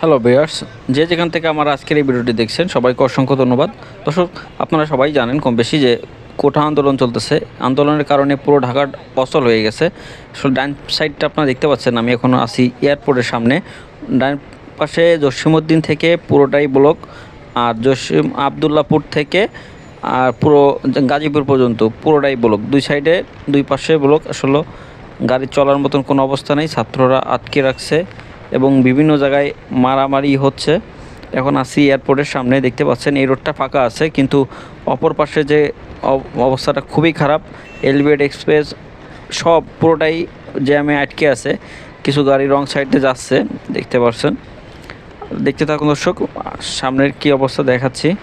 Hello Beers যে যেখান থেকে আমার আজকের এই ভিডিওটি দেখছেন, সবাইকে অসংখ্য ধন্যবাদ। দর্শক, আপনারা সবাই জানেন কম বেশি যে কোঠা আন্দোলন চলতেছে। আন্দোলনের কারণে পুরো ঢাকা অচল হয়ে গেছে। ডান সাইডটা আপনারা দেখতে পাচ্ছেন, আমি এখনও আছি এয়ারপোর্টের সামনে। ডান পাশে জসিমউদ্দিন থেকে পুরোটাই ব্লক, আর জসিম আবদুল্লাপুর থেকে, আর পুরো গাজীপুর পর্যন্ত পুরোটাই ব্লক। দুই সাইডে, দুই পাশে ব্লক। আসলে গাড়ি চলার মতন কোনো অবস্থা নেই, ছাত্ররা আটকে রাখছে। এবং বিভিন্ন জায়গায় মারামারি হচ্ছে। এখন আসি এয়ারপোর্টের সামনে, দেখতে পাচ্ছেন এই রোডটা ফাঁকা আছে, কিন্তু অপর পাশে যে অব- অবস্থাটা খুবই খারাপ, এলিভেট এক্সপ্রেস সব পুরোটাই জ্যামে আটকে আছে, কিছু গাড়ি রং সাইডে যাচ্ছে, দেখতে পাচ্ছেন। দেখতে থাকুন দর্শক, সামনের কি অবস্থা দেখাচ্ছি।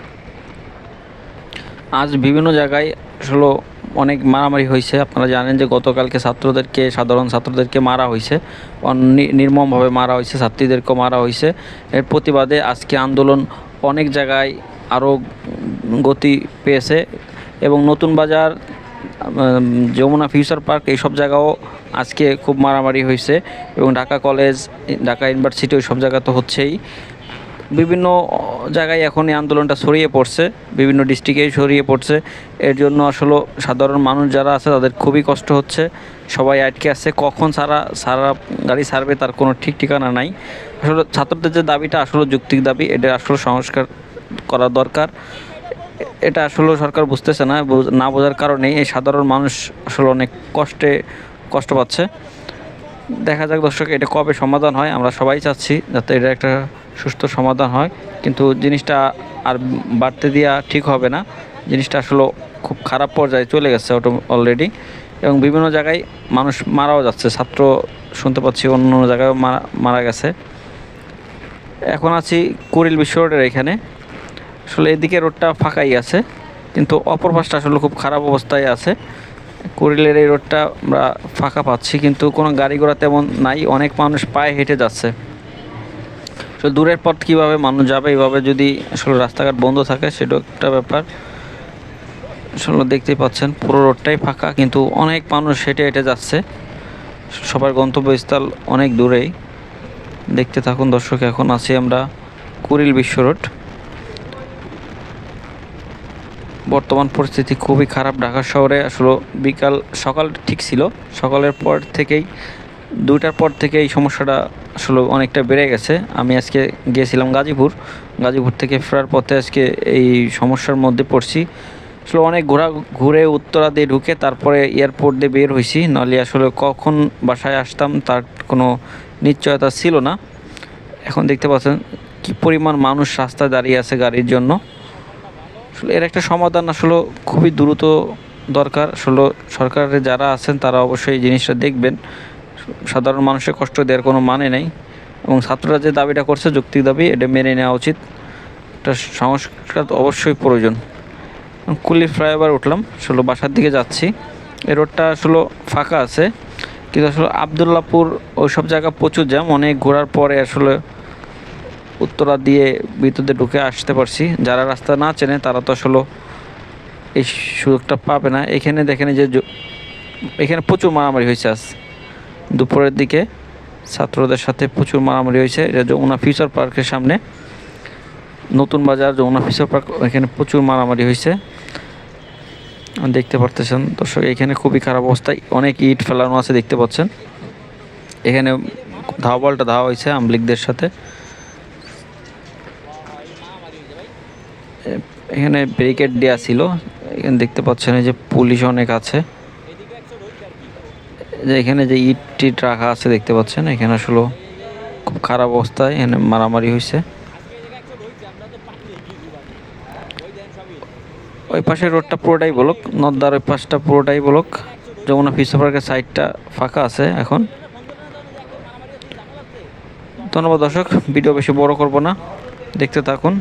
আজ বিভিন্ন জায়গায় আসলে অনেক মারামারি হয়েছে। আপনারা জানেন যে গতকালকে ছাত্রদেরকে, সাধারণ ছাত্রদেরকে মারা হয়েছে। নির্মমভাবে মারা হয়েছে, ছাত্রীদেরকেও মারা হয়েছে। এর প্রতিবাদে আজকে আন্দোলন অনেক জায়গায় আরও গতি পেয়েছে এবং নতুন বাজার যমুনা ফিউচার পার্ক এইসব জায়গাও আজকে খুব মারামারি হয়েছে এবং ঢাকা কলেজ, ঢাকা ইউনিভার্সিটি ওই সব জায়গা তো হচ্ছেই। বিভিন্ন জায়গায় এখন এই আন্দোলনটা ছড়িয়ে পড়ছে, বিভিন্ন ডিস্ট্রিক্টেই ছড়িয়ে পড়ছে। এর জন্য আসলে সাধারণ মানুষ যারা আছে তাদের খুবই কষ্ট হচ্ছে। সবাই আটকে আছে। কখন সারা সারা গাড়ি সারবে তার কোনো ঠিক ঠিকানা নাই। আসলে ছাত্রদের যে দাবিটা আসলে যৌক্তিক দাবি, এটা আসলে সংস্কার করা দরকার। এটা আসলে সরকার বুঝতেছে না না বোঝার কারণেই এই সাধারণ মানুষ আসলে অনেক কষ্টে, কষ্ট পাচ্ছে। দেখা যাক দর্শক, এটা কবে সমাধান হয়, আমরা সবাই চাচ্ছি যাতে এটা একটা সুস্থ সমাধান হয়। কিন্তু জিনিসটা আর বাড়তে দেওয়া ঠিক হবে না। জিনিসটা আসলে খুব খারাপ পর্যায়ে চলে গেছে অটো অলরেডি এবং বিভিন্ন জায়গায় মানুষ মারাও যাচ্ছে। ছাত্র শুনতে পাচ্ছি অন্য অন্য জায়গায় মারা মারা গেছে। এখন আছি কুড়িল বিশ্ব রোডের এখানে। আসলে এদিকে রোডটা ফাঁকাই আছে, কিন্তু অপর পাশটা আসলে খুব খারাপ অবস্থায় আছে। কুড়িলের এই রোডটা আমরা ফাঁকা পাচ্ছি, কিন্তু কোনো গাড়ি ঘোড়া তেমন নাই, অনেক মানুষ পায়ে হেঁটে যাচ্ছে। তো দূরের পথ কীভাবে মানুষ যাবে, এইভাবে যদি আসলে রাস্তাঘাট বন্ধ থাকে, সেটাও একটা ব্যাপার। আসলে দেখতেই পাচ্ছেন, পুরো রোডটাই ফাঁকা, কিন্তু অনেক মানুষ হেঁটে হেঁটে যাচ্ছে। সবার গন্তব্যস্থল অনেক দূরেই। দেখতে থাকুন দর্শক, এখন আছি আমরা কুড়িল বিশ্ব রোড। বর্তমান পরিস্থিতি খুবই খারাপ ঢাকা শহরে। আসলে বিকাল সকাল ঠিক ছিল। সকালের পর থেকেই, দুইটার পর থেকে এই সমস্যাটা আসলে অনেকটা বেড়ে গেছে। আমি আজকে গিয়েছিলাম গাজীপুর। গাজীপুর থেকে ফেরার পথে আজকে এই সমস্যার মধ্যে পড়ছি। আসলে অনেক ঘোরা ঘুরে উত্তরা দিয়ে ঢুকে তারপরে এয়ারপোর্ট দিয়ে বের হয়েছি নাহলে আসলে কখন বাসায় আসতাম তার কোনো নিশ্চয়তা ছিল না। এখন দেখতে পাচ্ছেন কি পরিমাণ মানুষ রাস্তায় দাঁড়িয়ে আছে গাড়ির জন্য। আসলে এর একটা সমাধান আসলে খুবই দ্রুত দরকার। আসলে সরকারের যারা আছেন, তারা অবশ্যই এই জিনিসটা দেখবেন। সাধারণ মানুষের কষ্ট দেওয়ার কোনো মানে নেই এবং ছাত্ররা যে দাবিটা করছে, যৌক্তিক দাবি, এটা মেনে নেওয়া উচিত। এটা সংস্কার তো অবশ্যই প্রয়োজন। কুলি ফ্লাইওভার উঠলাম। আসলে বাসার দিকে যাচ্ছি। এ রোডটা আসলে ফাঁকা আছে। কিন্তু আসলে আবদুল্লাপুর ওই সব জায়গা প্রচুর জ্যাম। অনেক ঘোরার পরে আসলে উত্তরা দিয়ে ভিতরে ঢুকে আসতে পারছি। যারা রাস্তা না চেনে, তারা তো আসলে এই সুযোগটা পাবে না। এখানে দেখেন যে এখানে প্রচুর মারামারি হয়েছে আজ। দুপুরের দিকে ছাত্রদের সাথে প্রচুর মারামারি হয়েছে। এটা যমুনা ফিউচার পার্কের সামনে। নতুন বাজার, যমুনা ফিউচার পার্ক, এখানে প্রচুর মারামারি হয়েছে। দেখতে পারতেছেন, দর্শক, এখানে খুবই খারাপ অবস্থায় অনেক ইট ফেলানো আছে, দেখতে পাচ্ছেন। এখানে ধাওয়া বলটা ধাওয়া হয়েছে আমলিকদের সাথে। এখানে ব্যারিকেড দেওয়া ছিল। এখানে দেখতে পাচ্ছেন যে পুলিশ অনেক আছে। যে এখানে যে ইট টিট রাখা আছে দেখতে পাচ্ছেন, এখানে আসলে খুব খারাপ অবস্থায় এখানে মারামারি হয়েছে। ওই পাশে রোডটা পুরোটাই ব্লক নদ্দার ওই পাশটা পুরোটাই ব্লক যমুনা ফিসা পার্কের সাইডটা ফাঁকা আছে এখন। ধন্যবাদ দর্শক ভিডিও বেশি বড় করব না। দেখতে থাকুন।